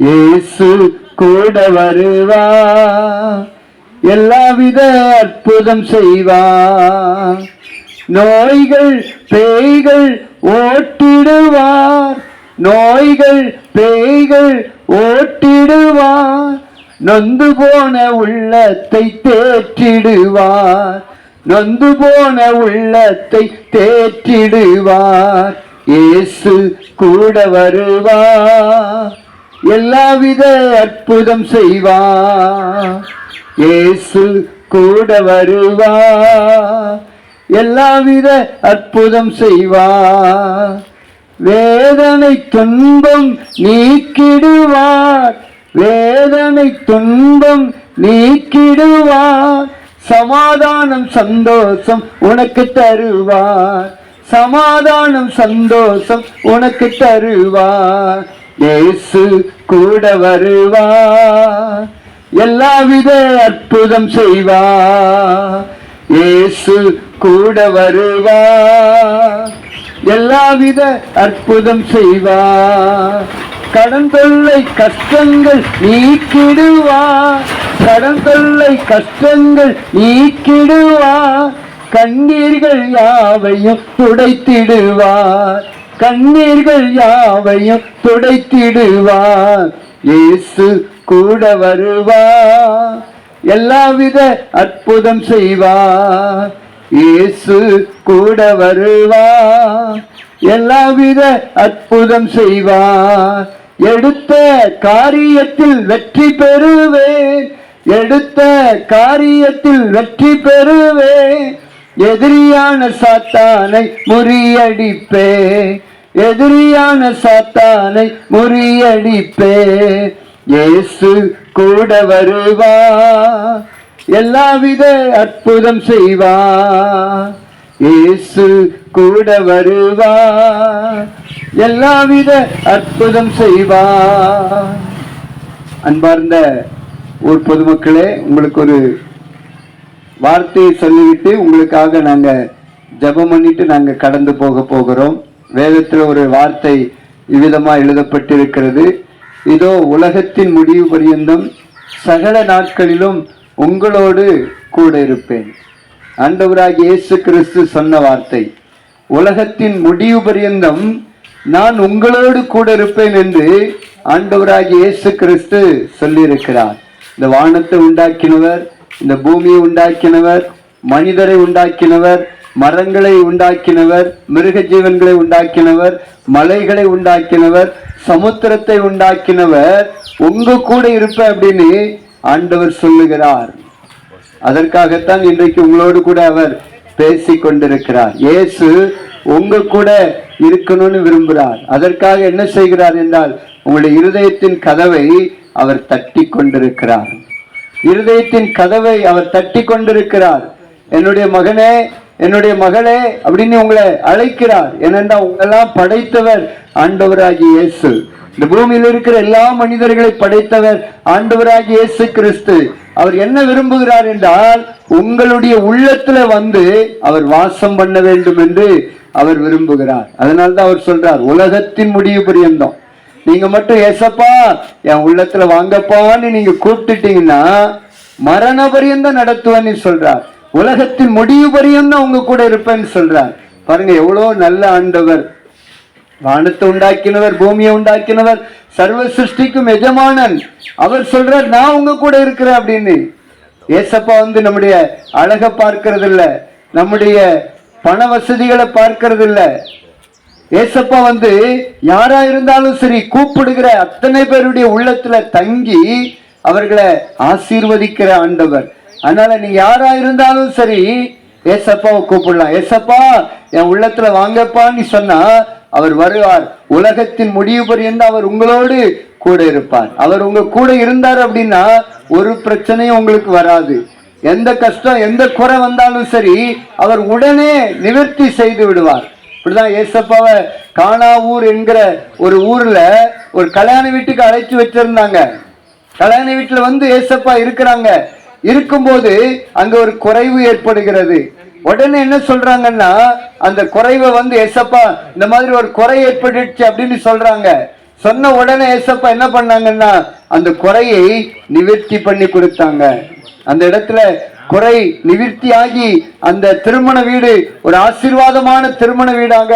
இயேசு கூட வருவா. எல்லாவித அற்புதம் செய்வா. நோய்கள் பேய்கள் ஓட்டிடுவார். நோய்கள் பேய்கள் ஓட்டிடுவார். நொந்து போன உள்ளத்தை தேற்றிடுவார். நொந்து போன உள்ளத்தை தேற்றிடுவார். இயேசு கூட வருவார் எல்லாவித அற்புதம் செய்வா. ஏசு கூட வருவா. எல்லாவித அற்புதம் செய்வா. வேதனை துன்பம் நீக்கிடுவார். வேதனை துன்பம் நீக்கிடுவார். சமாதானம் சந்தோஷம் உனக்கு தருவார். சமாதானம் சந்தோஷம் உனக்கு தருவார். இயேசு கூட வருவார் எல்லாவித அற்புதம் செய்வா. இயேசு கூட வருவார் எல்லாவித அற்புதம் செய்வா. கடன் தொல்லை கஷ்டங்கள் நீக்கிடுவா. கடன் தொல்லை கஷ்டங்கள் நீக்கிடுவா. கண்ணீர்கள் யாவையும் துடைத்திடுவார் கண்ணீர்கள் யாவையும் துடைத்திடுவார். இயேசு கூட வருவார். எல்லாவித அற்புதம் செய்வார். இயேசு கூட வருவார். எல்லாவித அற்புதம் செய்வார். எடுத்த காரியத்தில் வெற்றி பெறுவேன். எடுத்த காரியத்தில் வெற்றி பெறுவேன். எதிரியான சாத்தானை முறியடிப்பே. எதிரியான சாத்தானை முறியடிப்பே. இயேசு கூட வருவா. எல்லாவித அற்புதம் செய்வா. இயேசு கூட வருவா. எல்லாவித அற்புதம் செய்வா. அன்பார்ந்த ஊர் பொதுமக்களே உங்களுக்கு ஒரு வார்த்தையை சொல்லிவிட்டு உங்களுக்காக நாங்கள் ஜெபம் பண்ணிட்டு நாங்கள் கடந்து போக போகிறோம். வேதத்தில் ஒரு வார்த்தை இவ்விதமாக எழுதப்பட்டிருக்கிறது. இதோ உலகத்தின் முடிவு பரியந்தம் சகல நாட்களிலும் உங்களோடு கூட இருப்பேன். ஆண்டவராக இயேசு கிறிஸ்து சொன்ன வார்த்தை உலகத்தின் முடிவு பரியந்தம் நான் உங்களோடு கூட இருப்பேன் என்று ஆண்டவராகி இயேசு கிறிஸ்து சொல்லியிருக்கிறார். இந்த வானத்தை உண்டாக்கினவர் இந்த பூமியை உண்டாக்கினவர் மனிதரை உண்டாக்கினவர் மரங்களை உண்டாக்கினவர் மிருக ஜீவன்களை உண்டாக்கினவர் மலைகளை உண்டாக்கினவர் சமுத்திரத்தை உண்டாக்கினவர் உங்க கூட இருப்பேன் அப்படின்னு ஆண்டவர் சொல்லுகிறார். அதற்காகத்தான் இன்றைக்கு உங்களோடு கூட அவர் பேசி கொண்டிருக்கிறார். இயேசு உங்க கூட இருக்கணும்னு விரும்புகிறார். அதற்காக என்ன செய்கிறார் என்றால் உங்களுடைய இருதயத்தின் கதவை அவர் தட்டி கொண்டிருக்கிறார். இருதயத்தின் கதவை அவர் தட்டி கொண்டிருக்கிறார். என்னுடைய மகனே என்னுடைய மகளே அப்படின்னு உங்களை அழைக்கிறார். ஏனென்றால் உங்களெல்லாம் படைத்தவர் ஆண்டவராகி இயேசு. இந்த பூமியில் இருக்கிற எல்லா மனிதர்களை படைத்தவர் ஆண்டவராகி இயேசு கிறிஸ்து. அவர் என்ன விரும்புகிறார் என்றால் உங்களுடைய உள்ளத்துல வந்து அவர் வாசம் பண்ண வேண்டும் என்று அவர் விரும்புகிறார். அதனால்தான் அவர் சொல்றார் உலகத்தின் முடிவு பரியந்தம். நீங்க மட்டும் ஏசப்பா என் உள்ளத்துல வாங்கப்பான்னு நீங்க கூப்பிட்டுட்டீங்கன்னா மரண பரியந்தம் நடத்துவேன்னு சொல்றார். உலகத்தின் முடிவு பரியந்தம் உங்க கூட இருப்பேன்னு சொல்றார். பாருங்க எவ்வளவு நல்ல ஆண்டவர். வானத்தை உண்டாக்கினவர் பூமியை உண்டாக்கினவர் சர்வ சிருஷ்டிக்கும் எஜமானன். அவர் சொல்றார் நான் உங்க கூட இருக்கிறேன் அப்படின்னு. ஏசப்பா வந்து நம்முடைய அழக பார்க்கறது இல்ல நம்முடைய பண வசதிகளை பார்க்கறது இல்லை ஏசப்பா வந்து யாரா இருந்தாலும் சரி கூப்பிடுகிற அத்தனை பேருடைய உள்ளத்துல தங்கி அவர்களை ஆசீர்வதிக்கிற ஆண்டவர். அதனால நீங்க யாரா இருந்தாலும் சரி ஏசப்பாவை கூப்பிடலாம். ஏசப்பா என் உள்ளத்துல வாங்கப்பான்னு சொன்னா அவர் வருவார். உலகத்தின் முடிவு பரியந்த அவர் உங்களோடு கூட இருப்பார். அவர் உங்க கூட இருந்தார் அப்படின்னா ஒரு பிரச்சனையும் உங்களுக்கு வராது. எந்த கஷ்டம் எந்த குறை வந்தாலும் சரி அவர் உடனே நிவர்த்தி செய்து விடுவார். இப்படிதான் ஏசப்பாவை ஊர் என்கிற ஒரு ஊரில் ஒரு கல்யாண வீட்டுக்கு அழைச்சி வச்சிருந்தாங்க. கல்யாண வீட்டில் வந்து ஏசப்பா இருக்கிறாங்க. இருக்கும்போது அங்கே ஒரு குறைவு ஏற்படுகிறது. உடனே என்ன சொல்றாங்கன்னா அந்த குறைவை வந்து ஏசப்பா இந்த மாதிரி ஒரு குறை ஏற்பட்டுச்சு அப்படின்னு சொல்றாங்க. சொன்ன உடனே ஏசப்பா என்ன பண்ணாங்கன்னா அந்த குறையை நிவர்த்தி பண்ணி கொடுத்தாங்க. அந்த இடத்துல குறை நிவிர்த்தியாகி அந்த திருமண வீடு ஒரு ஆசீர்வாதமான திருமண வீடாக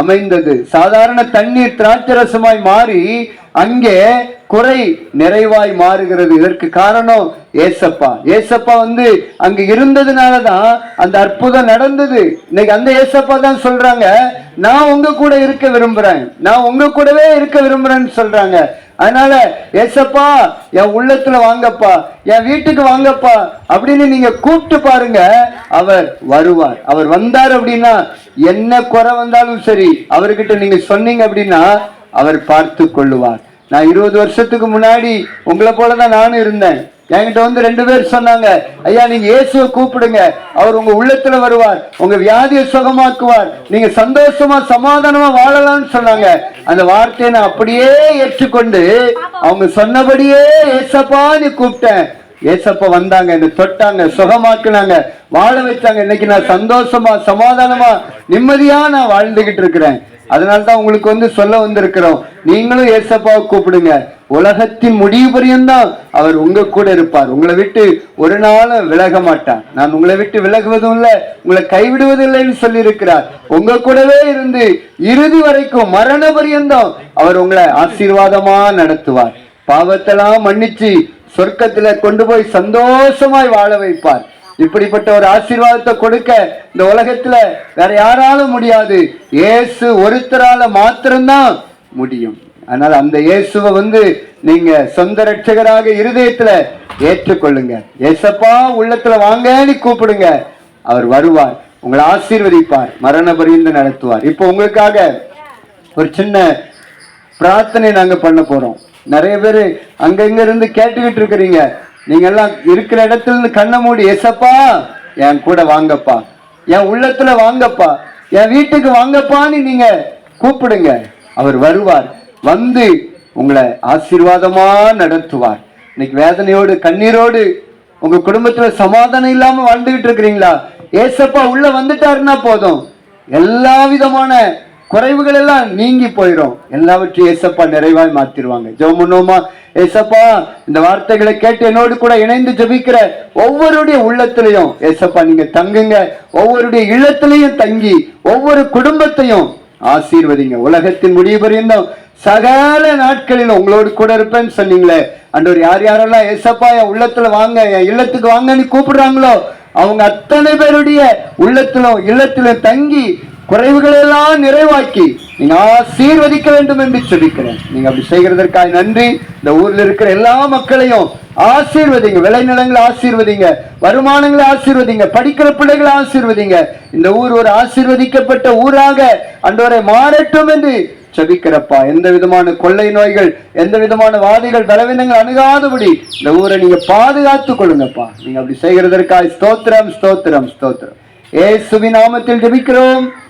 அமைந்தது. சாதாரண தண்ணீர் திராட்சரசமாய் மாறி அங்கே குறை நிறைவாய் மாறுகிறது. இதற்கு காரணம் ஏசப்பா. ஏசப்பா வந்து அங்க இருந்ததுனாலதான் அந்த அற்புதம் நடந்தது. இன்னைக்கு அந்த ஏசப்பா தான் சொல்றாங்க நான் உங்க கூட இருக்க விரும்புறேன். நான் உங்க கூடவே இருக்க விரும்புறேன்னு சொல்றாங்க. அதனால ஏசப்பா என் உள்ளத்துல வாங்கப்பா என் வீட்டுக்கு வாங்கப்பா அப்படின்னு நீங்க கூப்பிட்டு பாருங்க அவர் வருவார். அவர் வந்தார் அப்படின்னா என்ன குறை வந்தாலும் சரி அவர்கிட்ட நீங்க சொன்னீங்க அப்படின்னா அவர் பார்த்து கொள்ளுவார். நான் இருபது வருஷத்துக்கு முன்னாடி உங்களை போலதான் நானும் இருந்தேன். என்கிட்ட வந்து ரெண்டு பேர் சொன்னாங்க ஐயா நீங்க இயேசுவை கூப்பிடுங்க. அவர் உங்க உள்ளத்துல வருவார். உங்க வியாதியை சுகமாக்குவார். நீங்க சந்தோஷமா சமாதானமா வாழலாம்னு சொன்னாங்க. அந்த வார்த்தையை நான் அப்படியே ஏற்றுக்கொண்டு அவங்க சொன்னபடியே ஏசப்பான்னு கூப்பிட்டேன். ஏசப்பா வந்தாங்க என்னை தொட்டாங்க சுகமாக்குனாங்க வாழ வச்சாங்க. இன்னைக்கு நான் சந்தோஷமா சமாதானமா நிம்மதியா நான் வாழ்ந்துகிட்டு இருக்கிறேன். அதனால தான் உங்களுக்கு வந்து சொல்ல வந்திருக்கிறோம். நீங்களும் ஏசப்பாவை கூப்பிடுங்க. உலகத்தின் முடிவு பரியந்தான் அவர் உங்க கூட இருப்பார். உங்களை விட்டு ஒரு நாளும் விலக மாட்டார். நான் உங்களை விட்டு விலகுவதும் இல்லை உங்களை கைவிடுவதும் இல்லைன்னு சொல்லி இருக்கிறார் உங்க கூடவே இருந்து இறுதி வரைக்கும் மரண பரியந்தம் அவர் உங்களை ஆசீர்வாதமா நடத்துவார். பாவத்தெல்லாம் மன்னிச்சு சொர்க்கத்துல கொண்டு போய் சந்தோஷமாய் வாழ வைப்பார். இப்படிப்பட்ட ஒரு ஆசீர்வாதத்தை கொடுக்க இந்த உலகத்துல வேற யாராலும் முடியாது. இயேசு ஒருத்தரால மாத்திரம்தான் முடியும். அதனால அந்த இயேசுவை வந்து நீங்க சொந்த ரட்சகராக இருதயத்துல ஏற்றுக்கொள்ளுங்க. ஏசப்பா உள்ளத்துல வாங்கன்னு கூப்பிடுங்க. அவர் வருவார் உங்களை ஆசீர்வதிப்பார் மரண பரிந்து நடத்துவார். இப்போ உங்களுக்காக ஒரு சின்ன பிரார்த்தனை நாங்க பண்ண போறோம். நிறைய பேர் அங்கங்க இருந்து கேட்டுக்கிட்டு இருக்கிறீங்க. நீங்க எல்லாம் இருக்கிற இடத்துல இருந்து கண்ணை மூடி எசப்பா என் கூட வாங்கப்பா. என் உள்ளத்துல வாங்கப்பா. என் வீட்டுக்கு வாங்கப்பான்னு நீங்க கூப்பிடுங்க. அவர் வருவார். வந்து உங்களை ஆசீர்வாதமா நடத்துவார். இன்னைக்கு வேதனையோடு கண்ணீரோடு உங்க குடும்பத்துல சமாதானம் இல்லாம வாழ்ந்துகிட்டு இருக்கிறீங்களா? ஏசப்பா உள்ள வந்துட்டாருன்னா போதும். எல்லா விதமான குறைவுகள் எல்லாம் நீங்கி போயிடும். எல்லாவற்றையும் ஏசப்பா நிறைவாய் மாத்திருவாங்க ஜெபமுன்னோமா ஏசப்பா இந்த வார்த்தைகளை கேட்டு என்னோடு கூட இணைந்து ஜெபிக்கிற ஒவ்வொருடைய உள்ளத்திலையும் ஏசப்பா நீங்க தங்குங்க. ஒவ்வொருடைய இல்லத்திலையும் தங்கி ஒவ்வொரு குடும்பத்தையும் ஆசீர்வதிங்க. உலகத்தின் முடிவு பரியந்தம் சகல நாட்களிலும் உங்களோடு கூட இருப்பேன்னு சொன்னீங்களே. அன்றவர் யார் யாரெல்லாம் ஏசப்பா என் உள்ளத்துல வாங்க என் இல்லத்துக்கு வாங்கன்னு கூப்பிடுறாங்களோ அவங்க அத்தனை பேருடைய உள்ளத்திலும் இல்லத்திலும் தங்கி குறைவுகளை எல்லாம் நிறைவாக்கி நீங்க ஆசீர்வதிக்க வேண்டும் என்று சொல்லிக்கிறேன் நீங்க அப்படி செய்கிறதற்காக நன்றி. இந்த ஊர்ல இருக்கிற எல்லா மக்களையும் ஆசீர்வதிங்க. விளைநிலங்களை ஆசீர்வதிங்க. வருமானங்களை ஆசீர்வதிங்க. படிக்கிற பிள்ளைகளை ஆசீர்வதிங்க. இந்த ஊர் ஒரு ஆசீர்வதிக்கப்பட்ட ஊராக அன்றவரை மாறட்டும் என்று செபிக்கிறப்பா. எந்த விதமான கொள்ளை நோய்கள் எந்த விதமான வாதிகள் பலவீனங்கள் அணுகாதபடி இந்த ஊரை நீங்க பாதுகாத்து கொள்ளுங்கப்பா. நீங்க அப்படி செய்கிறதற்காக ஸ்தோத்திரம் ஸ்தோத்திரம் ஸ்தோத்திரம். ஏசுவி நாமத்தில் ஜபிக்கிறோம்.